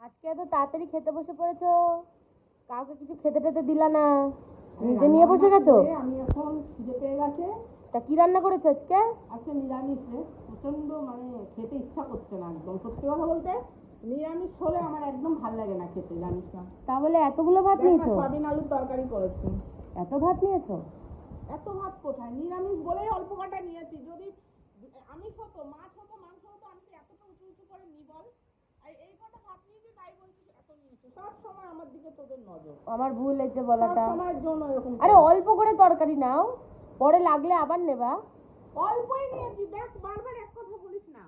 আজকে এত তাড়াতাড়ি খেতে বসে পড়েছো? কাউকে কিছু খেতে টেতে দিলা না। নিজে নিয়ে বসে গেছো? আমি এখন খিদে পেয়ে গেছে। তা কি রান্না করেছ আজকে? আজকে নিরামিষ প্রচণ্ড মানে খেতে ইচ্ছা করছে না একদম। সত্যি কথা বলতে নিরামিষ হলে আমার একদম ভালো লাগে না খেতে জানিস না। তাহলে এতগুলো ভাত নিয়েছো? সয়াবিন আলুর তরকারি করেছি। এত ভাত নিয়েছো? এত ভাত কোথায়? নিরামিষ বলেই অল্প কাটা নিয়েছি। যদি আমিষ হতো মাছ হতো মাংস হতো আমি তো এতটা উঁচু উঁচু করে নি বল। আমার দিকে তোদের নজর। আমার ভুল হয়েছে বলাটা। সময়ের জন্য এরকম আরে অল্প করে তরকারি নাও পরে লাগলে আবার নেবা। অল্পই নিয়েছি দেখ বারবার এক কথা বলিস না।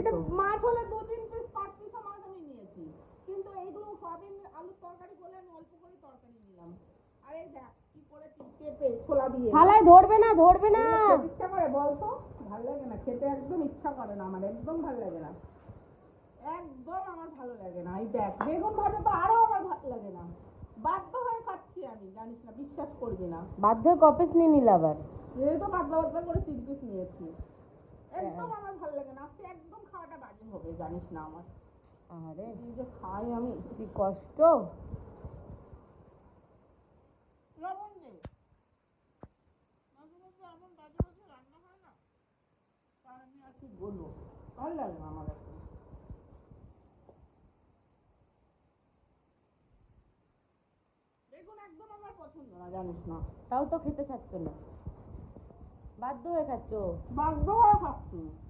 এটা মাছ হলে দু তিন পিস পাঁচ পিস মাছ আমি নিয়েছি। কিন্তু এইগুলো সয়াবিন আলুর তরকারি বলে আমি অল্প করে তরকারি নিলাম। আর এই দেখ কি করেছি পেঁপে ছোলা দিয়ে। থালায় ধরবে না ধরবে না। ইচ্ছা করে বলতো? ভালো লাগে না খেতে একদম ইচ্ছা করে না আমার একদম ভালো লাগে না। একদম আমার ভালো লাগে না। এই দেখ বেগুন ভাজা তো আরও আমার ভালো লাগে না। বাধ্য হয়ে খাচ্ছি আমি জানিস না বিশ্বাস করবি না। বাধ্য হয়ে কপিস নিয়ে নিল আবার? এই তো পাতলা পাতলা করে তিন পিস নিয়েছি। একদম আমার ভালো লাগে না। আজকে একদম খাওয়াটা বাজে হবে জানিস না আমার। আরে যে খাই আমি। কি কষ্ট। লবণ দে। মাঝে মাঝে এমন বাজে বাজে রান্না হয় না। তার আমি আর কি বলব? ভালো লাগে না আমার জানিস না। তাও তো খেতে চাচ্ছ না। বাধ্য হয়ে খাচ্ছ। বাধ্য হয়ে খাচ্ছি।